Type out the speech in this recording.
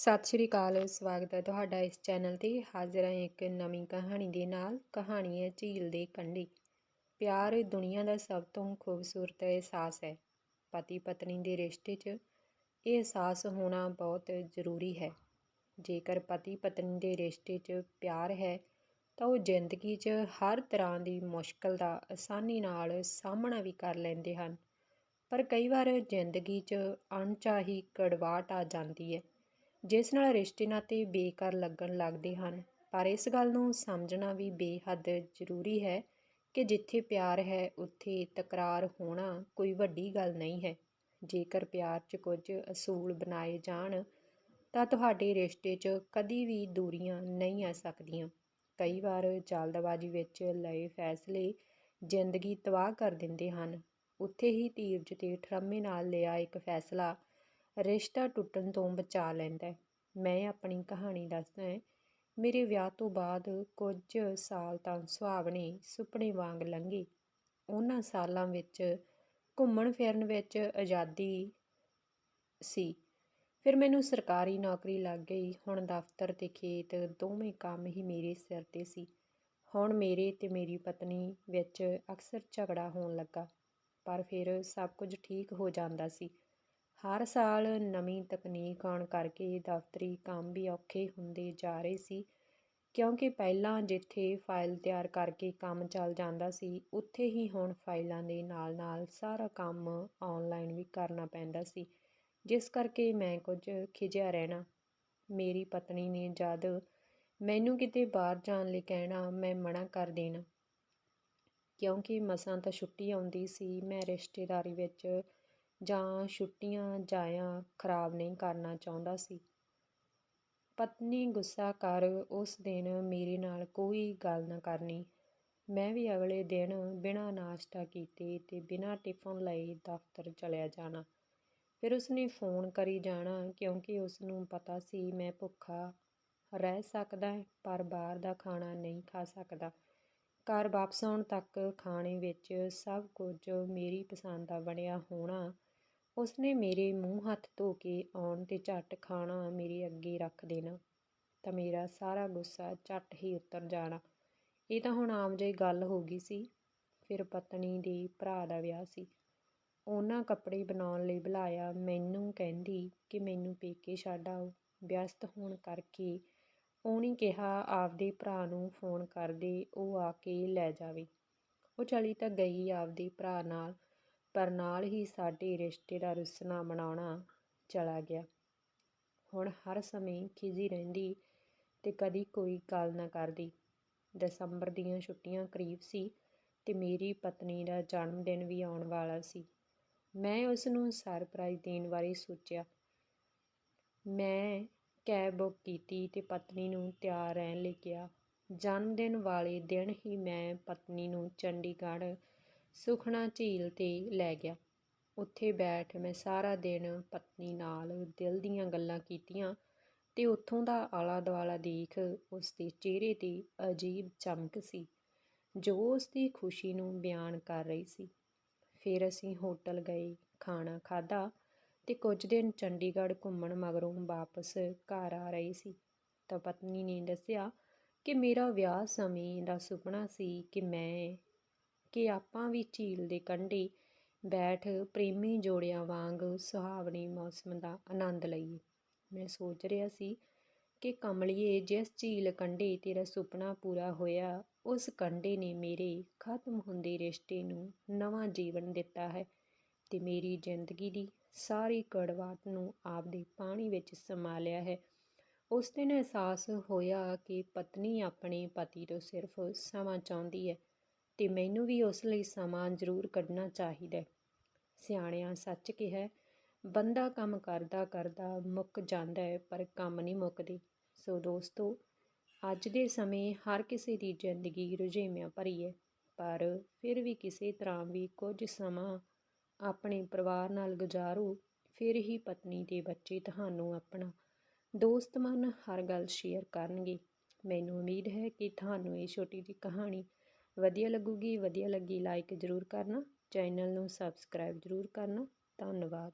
ਸਤਿ ਸ਼੍ਰੀ ਅਕਾਲ, ਸਵਾਗਤ ਹੈ ਤੁਹਾਡਾ ਇਸ ਚੈਨਲ ਤੇ। ਹਾਜ਼ਰ ਹਾਂ ਇੱਕ ਨਵੀਂ ਕਹਾਣੀ ਦੇ ਨਾਲ, ਕਹਾਣੀ ਹੈ ਝੀਲ ਦੇ ਕੰਢੇ। ਪਿਆਰ ਦੁਨੀਆ ਦਾ ਸਭ ਤੋਂ ਖੂਬਸੂਰਤ ਅਹਿਸਾਸ ਹੈ। ਪਤੀ ਪਤਨੀ ਦੇ ਰਿਸ਼ਤੇ 'ਚ ਇਹ ਅਹਿਸਾਸ ਹੋਣਾ ਬਹੁਤ ਜ਼ਰੂਰੀ ਹੈ। ਜੇਕਰ ਪਤੀ ਪਤਨੀ ਦੇ ਰਿਸ਼ਤੇ 'ਚ ਪਿਆਰ ਹੈ, ਤਾਂ ਉਹ ਜ਼ਿੰਦਗੀ 'ਚ ਹਰ ਤਰ੍ਹਾਂ ਦੀ ਮੁਸ਼ਕਲ ਦਾ ਆਸਾਨੀ ਨਾਲ ਸਾਹਮਣਾ ਵੀ ਕਰ ਲੈਂਦੇ ਹਨ। ਪਰ ਕਈ ਵਾਰ ਜ਼ਿੰਦਗੀ 'ਚ ਅਣਚਾਹੀ ਕੜਵਾਹਟ ਆ ਜਾਂਦੀ ਹੈ। ਜਿਸ ਨਾਲ ਰਿਸ਼ਤੇ ਨਾਤੇ ਬੇਕਾਰ ਲੱਗਣ ਲੱਗਦੇ ਹਨ। ਪਰ ਇਸ ਗੱਲ ਨੂੰ ਸਮਝਣਾ ਵੀ ਬੇਹੱਦ ਜ਼ਰੂਰੀ ਹੈ ਕਿ ਜਿੱਥੇ ਪਿਆਰ ਹੈ, ਉੱਥੇ ਤਕਰਾਰ ਹੋਣਾ ਕੋਈ ਵੱਡੀ ਗੱਲ ਨਹੀਂ ਹੈ। ਜੇਕਰ ਪਿਆਰ 'ਚ ਕੁਝ ਅਸੂਲ ਬਣਾਏ ਜਾਣ, ਤਾਂ ਤੁਹਾਡੇ ਰਿਸ਼ਤੇ 'ਚ ਕਦੀ ਵੀ ਦੂਰੀਆਂ ਨਹੀਂ ਆ ਸਕਦੀਆਂ। ਕਈ ਵਾਰ ਜਲਦਬਾਜ਼ੀ ਵਿੱਚ ਲਏ ਫੈਸਲੇ ਜ਼ਿੰਦਗੀ ਤਬਾਹ ਕਰ ਦਿੰਦੇ ਹਨ। ਉੱਥੇ ਹੀ ਧੀਰਜ ਤੇ ਠਰਮੇ ਨਾਲ ਲਿਆ ਇੱਕ ਫੈਸਲਾ ਰਿਸ਼ਤਾ ਟੁੱਟਣ ਤੋਂ ਬਚਾ ਲੈਂਦਾ ਮੈਂ ਆਪਣੀ ਕਹਾਣੀ ਦੱਸਦਾ ਹੈ। ਮੇਰੇ ਵਿਆਹ ਤੋਂ ਬਾਅਦ ਕੁਝ ਸਾਲ ਤਾਂ ਸੁਹਾਵਣੇ ਸੁਪਨੇ ਵਾਂਗ ਲੰਘੇ। ਉਹਨਾਂ ਸਾਲਾਂ ਵਿੱਚ ਘੁੰਮਣ ਫਿਰਨ ਵਿੱਚ ਆਜ਼ਾਦੀ ਸੀ। ਫਿਰ ਮੈਨੂੰ ਸਰਕਾਰੀ ਨੌਕਰੀ ਲੱਗ ਗਈ। ਹੁਣ ਦਫ਼ਤਰ ਤੇ ਖੇਤ ਦੋਵੇਂ ਕੰਮ ਹੀ ਮੇਰੇ ਸਿਰ ਤੇ ਸੀ। ਹੁਣ ਮੇਰੇ ਤੇ ਮੇਰੀ ਪਤਨੀ ਵਿੱਚ ਅਕਸਰ ਝਗੜਾ ਹੋਣ ਲੱਗਾ। ਪਰ ਫਿਰ ਸਭ ਕੁਝ ਠੀਕ ਹੋ ਜਾਂਦਾ ਸੀ। ਹਰ ਸਾਲ ਨਵੀਂ ਤਕਨੀਕ ਆਉਣ ਕਰਕੇ ਦਫ਼ਤਰੀ ਕੰਮ ਵੀ ਔਖੇ ਹੁੰਦੇ ਜਾ ਰਹੇ ਸੀ, ਕਿਉਂਕਿ ਪਹਿਲਾਂ ਜਿੱਥੇ ਫਾਈਲ ਤਿਆਰ ਕਰਕੇ ਕੰਮ ਚੱਲ ਜਾਂਦਾ ਸੀ, ਉੱਥੇ ਹੀ ਹੁਣ ਫਾਈਲਾਂ ਦੇ ਨਾਲ-ਨਾਲ ਸਾਰਾ ਕੰਮ ਆਨਲਾਈਨ ਵੀ ਕਰਨਾ ਪੈਂਦਾ ਸੀ। ਜਿਸ ਕਰਕੇ ਮੈਂ ਕੁਝ ਖਿਜਿਆ ਰਹਿਣਾ। ਮੇਰੀ ਪਤਨੀ ਨੇ ਜਦ ਮੈਨੂੰ ਕਿਤੇ ਬਾਹਰ ਜਾਣ ਲਈ ਕਹਿਣਾ, ਮੈਂ ਮਨਾ ਕਰ ਦੇਣਾ। ਕਿਉਂਕਿ ਮਸਾਂ ਤਾਂ ਛੁੱਟੀ ਆਉਂਦੀ ਸੀ, ਮੈਂ ਰਿਸ਼ਤੇਦਾਰੀ ਵਿੱਚ ਜਾਂ ਛੁੱਟੀਆਂ ਜਾਇਆ ਖਰਾਬ ਨਹੀਂ ਕਰਨਾ ਚਾਹੁੰਦਾ ਸੀ। ਪਤਨੀ ਗੁੱਸਾ ਕਰ ਉਸ ਦਿਨ ਮੇਰੇ ਨਾਲ ਕੋਈ ਗੱਲ ਨਾ ਕਰਨੀ। ਮੈਂ ਵੀ ਅਗਲੇ ਦਿਨ ਬਿਨਾਂ ਨਾਸ਼ਤਾ ਕੀਤੇ ਤੇ ਬਿਨਾਂ ਟਿਫਨ ਲਈ ਦਫ਼ਤਰ ਚਲਿਆ ਜਾਣਾ। ਫਿਰ ਉਸਨੇ ਫੋਨ ਕਰੀ ਜਾਣਾ ਕਿਉਂਕਿ ਉਸ ਨੂੰ ਪਤਾ ਸੀ ਮੈਂ ਭੁੱਖਾ ਰਹਿ ਸਕਦਾ ਪਰ ਬਾਹਰ ਦਾ ਖਾਣਾ ਨਹੀਂ ਖਾ ਸਕਦਾ। ਘਰ ਵਾਪਸ ਆਉਣ ਤੱਕ ਖਾਣੇ ਵਿੱਚ ਸਭ ਕੁਝ ਮੇਰੀ ਪਸੰਦ ਦਾ ਬਣਿਆ ਹੋਣਾ ਉਸਨੇ ਮੇਰੇ ਮੂੰਹ ਹੱਥ ਧੋ ਕੇ ਆਉਣ ਤੇ ਝੱਟ ਖਾਣਾ ਮੇਰੇ ਅੱਗੇ ਰੱਖ ਦੇਣਾ ਤਾਂ ਮੇਰਾ ਸਾਰਾ ਗੁੱਸਾ ਝੱਟ ਹੀ ਉਤਰ ਜਾਣਾ। ਇਹ ਤਾਂ ਹੁਣ ਆਮ ਜਿਹੀ ਗੱਲ ਹੋ ਗਈ ਸੀ। ਫਿਰ ਪਤਨੀ ਦੇ ਭਰਾ ਦਾ ਵਿਆਹ ਸੀ। ਉਹਨਾਂ ਕੱਪੜੇ ਬਣਾਉਣ ਲਈ ਬੁਲਾਇਆ। ਮੈਨੂੰ ਕਹਿੰਦੀ ਕਿ ਮੈਨੂੰ ਪੇਕੇ ਛੱਡ ਆਓ। ਵਿਅਸਤ ਹੋਣ ਕਰਕੇ ਉਹਨੇ ਕਿਹਾ। ਆਪਦੇ ਭਰਾ ਨੂੰ ਫੋਨ ਕਰ ਦੇ ਉਹ ਆ ਕੇ ਲੈ ਜਾਵੇ। ਉਹ ਚਲੀ ਤਾਂ ਗਈ ਆਪਦੇ ਭਰਾ ਨਾਲ। ਪਰ ਨਾਲ ਹੀ ਸਾਡੇ ਰਿਸ਼ਤੇ ਦਾ ਰੁੱਸਣਾ ਮਨਾਉਣਾ ਚਲਾ ਗਿਆ। ਹੁਣ ਹਰ ਸਮੇਂ ਖਿਜੀ ਰਹਿੰਦੀ ਤੇ ਕਦੀ ਕੋਈ ਗੱਲ ਨਾ ਕਰਦੀ। ਦਸੰਬਰ ਦੀਆਂ ਛੁੱਟੀਆਂ ਕਰੀਬ ਸੀ ਤੇ ਮੇਰੀ ਪਤਨੀ ਦਾ ਜਨਮ ਦਿਨ ਵੀ ਆਉਣ ਵਾਲਾ ਸੀ। ਮੈਂ ਉਸ ਨੂੰ ਸਰਪ੍ਰਾਈਜ਼ ਦੇਣ ਬਾਰੇ ਸੋਚਿਆ। ਮੈਂ ਕੈਬ ਬੁੱਕ ਕੀਤੀ ਤੇ ਪਤਨੀ ਨੂੰ ਤਿਆਰ ਰਹਿਣ ਲਈ ਕਿਹਾ। ਜਨਮ ਦਿਨ ਵਾਲੇ ਦਿਨ ਹੀ ਮੈਂ ਪਤਨੀ ਨੂੰ ਚੰਡੀਗੜ੍ਹ ਸੁਖਣਾ ਝੀਲ ਤੇ ਲੈ ਗਿਆ। ਉੱਥੇ ਬੈਠ ਮੈਂ ਸਾਰਾ ਦਿਨ ਪਤਨੀ ਨਾਲ ਦਿਲ ਦੀਆਂ ਗੱਲਾਂ ਕੀਤੀਆਂ ਤੇ ਉੱਥੋਂ ਦਾ ਆਲਾ ਦੁਆਲਾ ਦੇਖ ਉਸ ਦੇ ਚਿਹਰੇ ਤੇ ਅਜੀਬ ਚਮਕ ਸੀ, ਜੋ ਉਸ ਦੀ ਖੁਸ਼ੀ ਨੂੰ ਬਿਆਨ ਕਰ ਰਹੀ ਸੀ। ਫਿਰ ਅਸੀਂ ਹੋਟਲ ਗਏ, ਖਾਣਾ ਖਾਧਾ ਤੇ ਕੁਝ ਦਿਨ ਚੰਡੀਗੜ੍ਹ ਘੁੰਮਣ ਮਗਰੋਂ ਵਾਪਸ ਘਰ ਆ ਰਹੀ ਸੀ। ਤਾਂ ਪਤਨੀ ਨੇ ਦੱਸਿਆ ਕਿ ਮੇਰਾ ਵਿਆਹ ਸਮੇਂ ਦਾ ਸੁਪਨਾ ਸੀ ਕਿ ਮੈਂ ਕਿ ਆਪਾਂ ਵੀ ਝੀਲ ਦੇ ਕੰਢੇ ਬੈਠ ਪ੍ਰੇਮੀ ਜੋੜਿਆਂ ਵਾਂਗ ਸੁਹਾਵਣੇ ਮੌਸਮ ਦਾ ਆਨੰਦ ਲਈਏ। ਮੈਂ ਸੋਚ ਰਿਹਾ ਸੀ ਕਿ ਕਮਲੀਏ, ਜਿਸ ਝੀਲ ਕੰਢੇ ਤੇਰਾ ਸੁਪਨਾ ਪੂਰਾ ਹੋਇਆ, ਉਸ ਕੰਢੇ ਨੇ ਮੇਰੇ ਖਤਮ ਹੁੰਦੇ ਰਿਸ਼ਤੇ ਨੂੰ ਨਵਾਂ ਜੀਵਨ ਦਿੱਤਾ ਹੈ ਤੇ ਮੇਰੀ ਜ਼ਿੰਦਗੀ ਦੀ ਸਾਰੀ ਕੜਵਾਟ ਨੂੰ ਆਪਦੇ ਪਾਣੀ ਵਿੱਚ ਸਮਾ ਲਿਆ ਹੈ। ਉਸ ਦਿਨ ਅਹਿਸਾਸ ਹੋਇਆ ਕਿ ਪਤਨੀ ਆਪਣੇ ਪਤੀ ਤੋਂ ਸਿਰਫ ਸਮਾਂ ਚਾਹੁੰਦੀ ਹੈ। ਤੇ ਮੈਨੂੰ ਵੀ ਉਸ ਲਈ ਸਮਾਂ ਜ਼ਰੂਰ ਕੱਢਣਾ ਚਾਹੀਦਾ ਸਿਆਣਿਆਂ ਸੱਚ ਕਿਹਾ, ਬੰਦਾ ਕੰਮ ਕਰਦਾ ਕਰਦਾ ਮੁੱਕ ਜਾਂਦਾ ਹੈ, ਪਰ ਕੰਮ ਨਹੀਂ ਮੁੱਕਦੇ। ਸੋ ਦੋਸਤੋ, ਅੱਜ ਦੇ ਸਮੇਂ ਹਰ ਕਿਸੇ ਦੀ ਜ਼ਿੰਦਗੀ ਰੁਝੇਵਿਆਂ ਭਰੀ ਹੈ, ਪਰ ਫਿਰ ਵੀ ਕਿਸੇ ਤਰ੍ਹਾਂ ਵੀ ਕੁਝ ਸਮਾਂ ਆਪਣੇ ਪਰਿਵਾਰ ਨਾਲ ਗੁਜ਼ਾਰੋ, ਫਿਰ ਹੀ ਪਤਨੀ ਤੇ ਬੱਚੇ ਤੁਹਾਨੂੰ ਆਪਣਾ ਦੋਸਤ ਮਨ ਹਰ ਗੱਲ ਸ਼ੇਅਰ ਕਰਨਗੇ। ਮੈਨੂੰ ਉਮੀਦ ਹੈ ਕਿ ਤੁਹਾਨੂੰ ਇਹ ਛੋਟੀ ਜਿਹੀ ਕਹਾਣੀ ਵਧੀਆ ਲੱਗੂਗੀ ਵਧੀਆ ਲੱਗੀ ਲਾਈਕ ਜ਼ਰੂਰ ਕਰਨਾ ਚੈਨਲ ਨੂੰ ਸਬਸਕ੍ਰਾਈਬ ਜ਼ਰੂਰ ਕਰਨਾ ਧੰਨਵਾਦ।